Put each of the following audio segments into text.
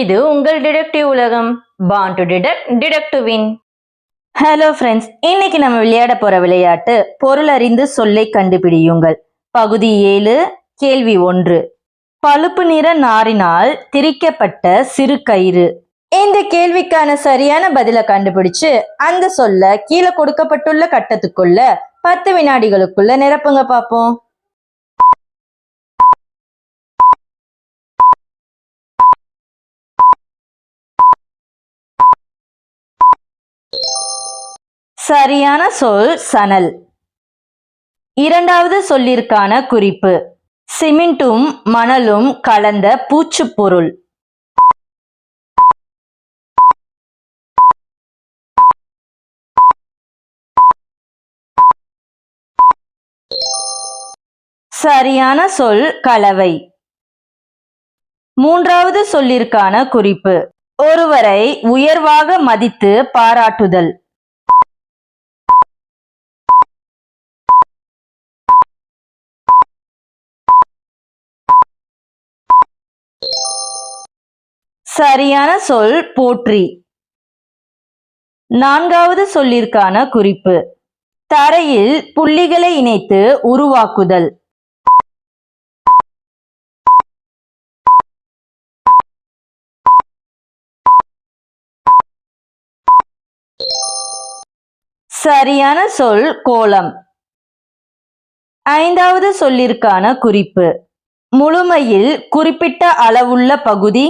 இது உங்கள் டிடெக்டிவ் உலகம். Born to detect detect win hello friends இன்னைக்கு நம்ம விளையாட போற விளையாட்டு பொருள் அறிந்து சொல்லை கண்டுபிடியுங்கள். பகுதி ஏழு கேள்வி ஒன்று. பழுப்பு நிற நாரினால் திரிக்கப்பட்ட சிறு கயிறு. இந்த கேள்விக்கான சரியான பதிலை கண்டுபிடிச்சு அந்த சொல்ல கீழே கொடுக்கப்பட்டுள்ள கட்டத்துக்குள்ள பத்து வினாடிகளுக்குள்ள நிரப்புங்க பார்ப்போம் சரியான சொல் சணல். இரண்டாவது சொல்லிற்கான குறிப்பு. சிமெண்ட்டும் மணலும் கலந்த பூச்சுப்பொருள் சரியான சொல் கலவை. மூன்றாவது சொல்லிற்கான குறிப்பு. ஒருவரை உயர்வாக மதித்து பாராட்டுதல். சரியான சொல் போற்றி. நான்காவது சொல்லிற்கான குறிப்பு. தரையில் புள்ளிகளை இணைத்து உருவாக்குதல். சரியான சொல் கோலம். ஐந்தாவது சொல்லிற்கான குறிப்பு. முழுமையில் குறிப்பிட்ட அளவுள்ள பகுதி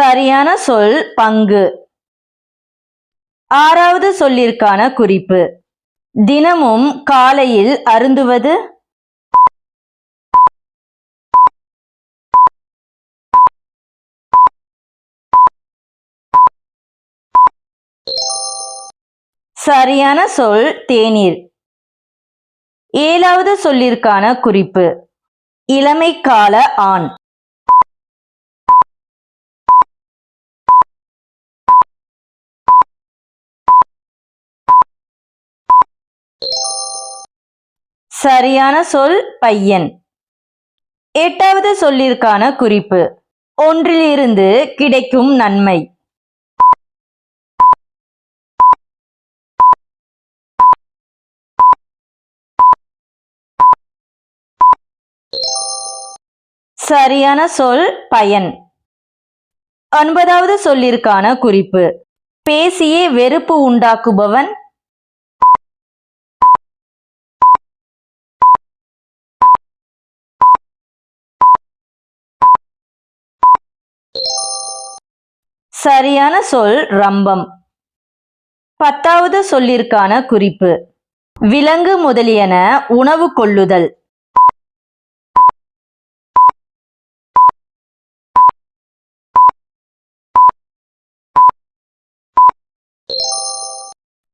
சரியான சொல் பங்கு. ஆறாவது சொல்லிற்கான குறிப்பு. தினமும் காலையில் அருந்துவது? சரியான சொல் தேநீர். ஏழாவது சொல்லிற்கான குறிப்பு. இளமை கால ஆண். சரியான சொல் பையன். எட்டாவது சொல்லிற்கான குறிப்பு. ஒன்றிலிருந்து கிடைக்கும் நன்மை. சரியான சொல் பயன். ஒன்பதாவது சொல்லிற்கான குறிப்பு. பேசியே வெறுப்பு உண்டாக்குபவன் சரியான சொல் ரம்பம். பத்தாவது சொல்லிற்கான குறிப்பு. விலங்கு முதலியன உணவு கொள்ளுதல்.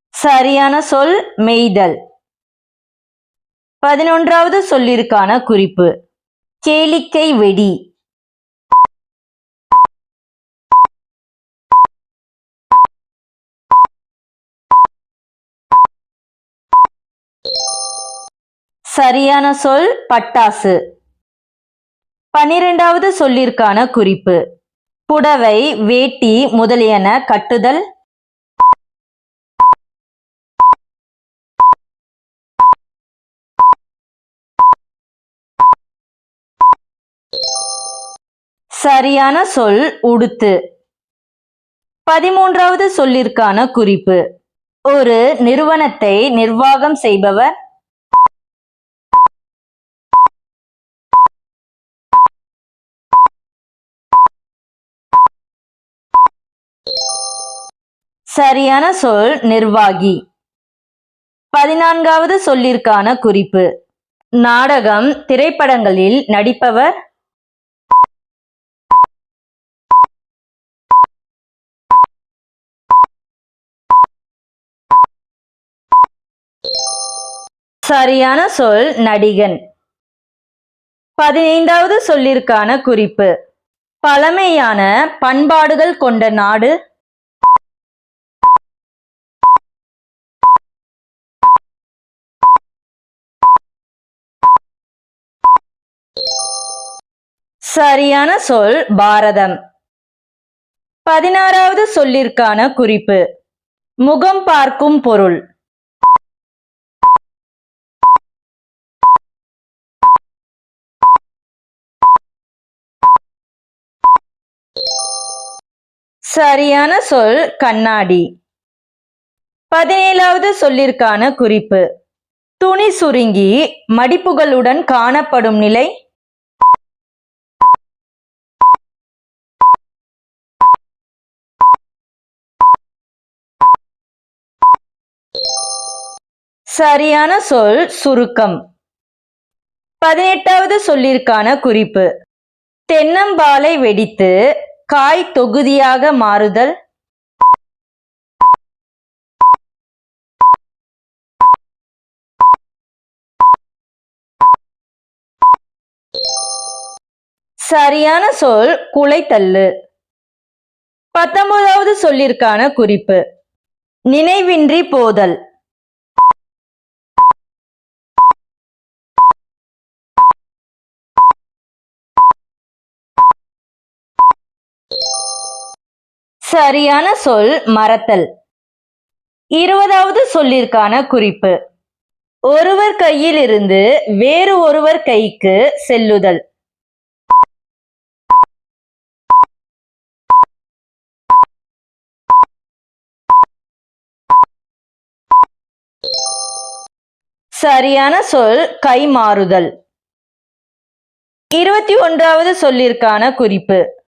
சரியான சொல் மெய்தல். பதினொன்றாவது சொல்லிற்கான குறிப்பு. கேளிக்கை வெடி. சரியான சொல் பட்டாசு. பனிரெண்டாவது சொல்லிற்கான குறிப்பு. புடவை வேட்டி முதலியன கட்டுதல். சரியான சொல் உடுத்து. பதிமூன்றாவது சொல்லிற்கான குறிப்பு. ஒரு நிறுவனத்தை நிர்வாகம் செய்பவர். சரியான சொல் நிர்வாகி. பதினான்காவது சொல்லிற்கான குறிப்பு. நாடகம் திரைப்படங்களில் நடிப்பவர் சரியான சொல் நடிகன். பதினைந்தாவது சொல்லிற்கான குறிப்பு. பழமையான பண்பாடுகள் கொண்ட நாடு சரியான சொல் பாரதம். பதினாறாவது சொல்லிற்கான குறிப்பு. முகம் பார்க்கும் பொருள். சரியான சொல் கண்ணாடி. பதினேழாவது சொல்லிற்கான குறிப்பு. துணி சுருங்கி மடிப்புகளுடன் காணப்படும் நிலை சரியான சொல் சுருக்கம். பதினெட்டாவது சொல்லிற்கான குறிப்பு. தென்னம்பாலை வெடித்து காய் தொகுதியாக மாறுதல். சரியான சொல் குலைத்தள்ளு. பத்தொன்பதாவது சொல்லிற்கான குறிப்பு. நினைவின்றி போதல். சரியான சொல் மறத்தல். இருபதாவது சொல்லிற்கான குறிப்பு. ஒருவர் கையில் இருந்து வேறு ஒருவர் கைக்கு செல்லுதல். சரியான சொல் கை மாறுதல் இருபத்தி ஒன்றாவது சொல்லிற்கான குறிப்பு.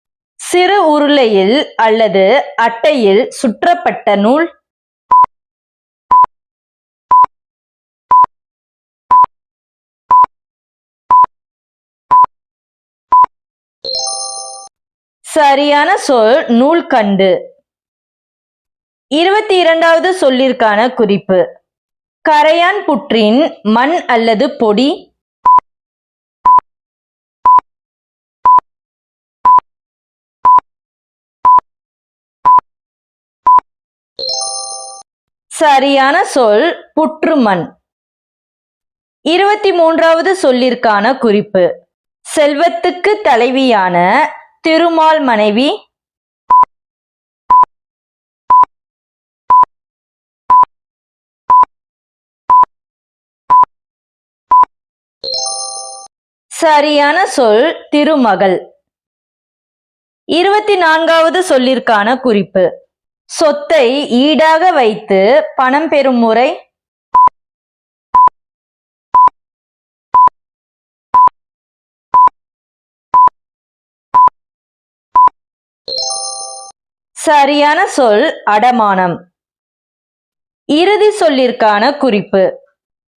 சிறு உருளையில் அல்லது அட்டையில் சுற்றப்பட்ட நூல். சரியான சொல் நூல்கண்டு இருபத்தி இரண்டாவது சொல்லிற்கான குறிப்பு. கரையான் புற்றின் மண் அல்லது பொடி. சரியான சொல் புற்றுமண் இருபத்தி மூன்றாவது சொல்லிற்கான குறிப்பு. செல்வத்துக்கு தலைவியான திருமால் மனைவி. சரியான சொல் திருமகள். இருபத்தி நான்காவது சொல்லிற்கான குறிப்பு. சொத்தை ஈடாக வைத்து பணம் பெறும் முறை. சரியான சொல் அடமானம். இறுதி சொல்லிற்கான குறிப்பு.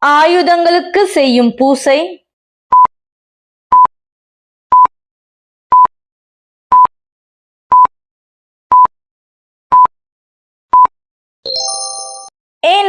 ஆயுதங்களுக்கு செய்யும் பூசை